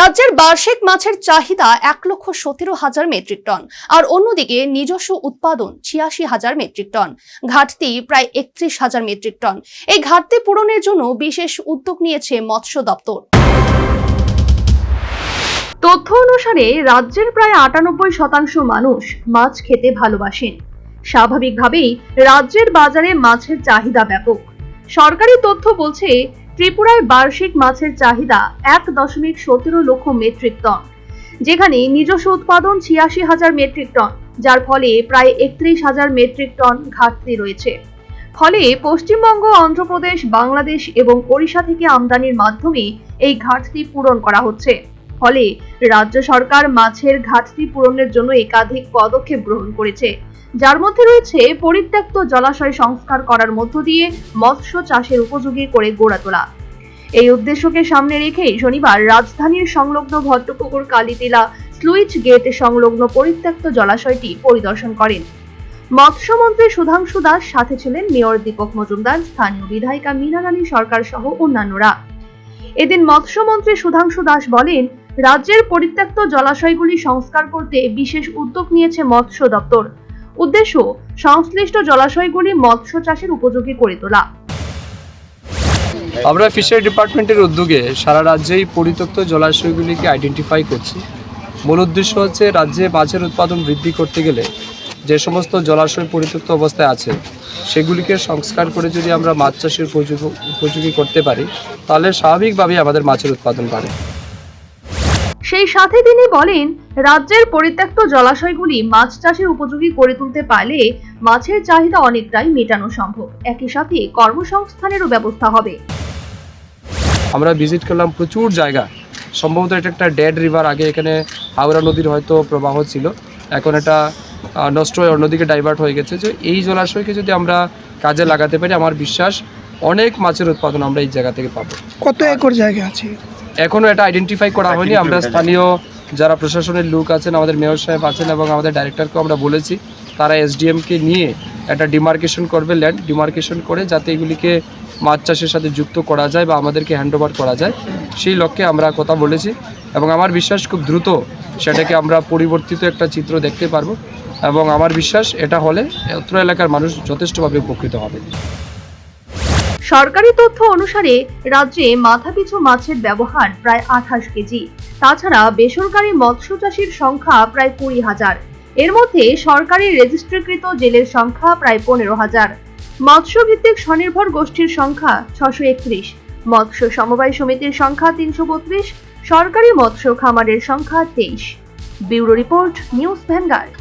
রাজ্যের বার্ষিক মাছের চাহিদা এক লক্ষ সতেরো হাজার মেট্রিক টন, আর অন্যদিকে নিজস্ব উৎপাদন ছিয়াশি হাজার মেট্রিক টন, ঘাটতি প্রায় একত্রিশ হাজার মেট্রিক টন। এই ঘাটতি পূরণের জন্য বিশেষ উদ্যোগ নিয়েছে মৎস্য দপ্তর। তথ্য অনুসারে রাজ্যের প্রায় আটানব্বই শতাংশ মানুষ মাছ খেতে ভালোবাসেন। স্বাভাবিকভাবেই রাজ্যের বাজারে মাছের চাহিদা ব্যাপক। সরকারি তথ্য বলছে ত্রিপুরায় বার্ষিক মাছের চাহিদা এক দশমিক সতেরো লক্ষ মেট্রিক টন, যেখানে নিজস্ব উৎপাদন ছিয়াশি হাজার মেট্রিক টন, যার ফলে প্রায় একত্রিশ হাজার মেট্রিক টন ঘাটতি রয়েছে। ফলে পশ্চিমবঙ্গ, অন্ধ্রপ্রদেশ, বাংলাদেশ এবং ওড়িশা থেকে আমদানির মাধ্যমে এই ঘাটতি পূরণ করা হচ্ছে। ফলে রাজ্য সরকার মাছের ঘাটতি পূরণের জন্য একাধিক পদক্ষেপ গ্রহণ করেছে। যার মধ্যে রয়েছে পরিত্যক্ত জলাশয় সংস্কার করার মধ্য দিয়ে মৎস্য চাষের উপযোগী করে গড়ে তোলা। এই উদ্দেশ্যকে সামনে রেখেই শনিবার রাজধানীর সংলগ্ন ভট্টপুকুর, কালীতিলা, স্লুইচ গেট সংলগ্ন পরিত্যক্ত জলাশয়টি পরিদর্শন করেন। মৎস্যমন্ত্রী সুধাংশু দাস, সাথে ছিলেন মেয়র দীপক মজুমদার, স্থানীয় বিধায়িকা মীনা রানী সরকার সহ অন্যান্যরা। এদিন মৎস্যমন্ত্রী সুধাংশু দাস বলেন, রাজ্যের পরিত্যক্ত জলাশয়গুলি সংস্কার করতে বিশেষ উদ্যোগ নিয়েছে মৎস্য দপ্তর। উদ্দেশ্য, সংশ্লিষ্ট জলাশয়গুলি মৎস্য চাষের উপযোগী করে তোলা। আমরা ফিশারি ডিপার্টমেন্টের উদ্যোগে সারা রাজ্যেই পরিত্যক্ত জলাশয়গুলিকে আইডেন্টিফাই করছি। মূল উদ্দেশ্য হচ্ছে রাজ্যে মাছের উৎপাদন বৃদ্ধি করতে গেলে যে সমস্ত জলাশয় পরিত্যক্ত অবস্থায় আছে, সেগুলিকে সংস্কার করে যদি আমরা মাছ চাষের উপযোগী করতে পারি, তাহলে স্বাভাবিকভাবেই আমাদের মাছের উৎপাদন বাড়ে। সেই সাথে তিনি বলেন রাজ্যের পরিত্যক্ত জলাশয়গুলি মাছ চাষের উপযোগী করে তুলতে পারলে মাছের চাহিদা অনেকটাই মেটানো সম্ভব। একই সাথে কর্মসংস্থানেরও ব্যবস্থা হবে। আমরা ভিজিট করলাম প্রচুর জায়গা। সম্ভবত এটা একটা ডেড রিভার আগে এখানে হাওড়া নদীর হয়তো প্রবাহ ছিল। এখন এটা নষ্ট হয়ে অন্যদিকে ডাইভার্ট হয়ে গেছে। যে এই জলাশয়কে যদি আমরা কাজে লাগাতে পারি আমার বিশ্বাস অনেক মাছের উৎপাদন আমরা এই জায়গা থেকে পাবো। কত একর জায়গা আছে? এখনও এটা আইডেন্টিফাই করা হয়নি। আমরা স্থানীয় যারা প্রশাসনের লোক আছেন আমাদের মেয়র সাহেব আছেন এবং আমাদের ডাইরেক্টরকেও আমরা বলেছি তারা এসডিএমকে নিয়ে একটা ডিমার্কেশন করবে ল্যান্ড ডিমার্কেশন করে যাতে এগুলিকে মাছ চাষের সাথে যুক্ত করা যায় বা আমাদেরকে হ্যান্ড ওভার করা যায়। সেই লক্ষ্যে আমরা কথা বলেছি এবং আমার বিশ্বাস খুব দ্রুত সেটাকে আমরা পরিবর্তিত একটা চিত্র দেখতে পারব এবং আমার বিশ্বাস এটা হলে অত্র এলাকার মানুষ যথেষ্টভাবে উপকৃত হবে। সরকারি তথ্য অনুসারে রাজ্যে মাথাপিছু মাছের ব্যবহার প্রায় আঠাশ কেজি। তাছাড়া বেসরকারি মৎস্য চাষির সংখ্যা প্রায় কুড়ি হাজার। এর মধ্যে সরকারি রেজিস্ট্রিকৃত জেলের সংখ্যা প্রায় পনেরো হাজার। মৎস্য ভিত্তিক স্বনির্ভর গোষ্ঠীর সংখ্যা ছশো একত্রিশ। মৎস্য সমবায় সমিতির সংখ্যা তিনশো বত্রিশ। সরকারি মৎস্য খামারের সংখ্যা তেইশ। Bureau report, news vanguard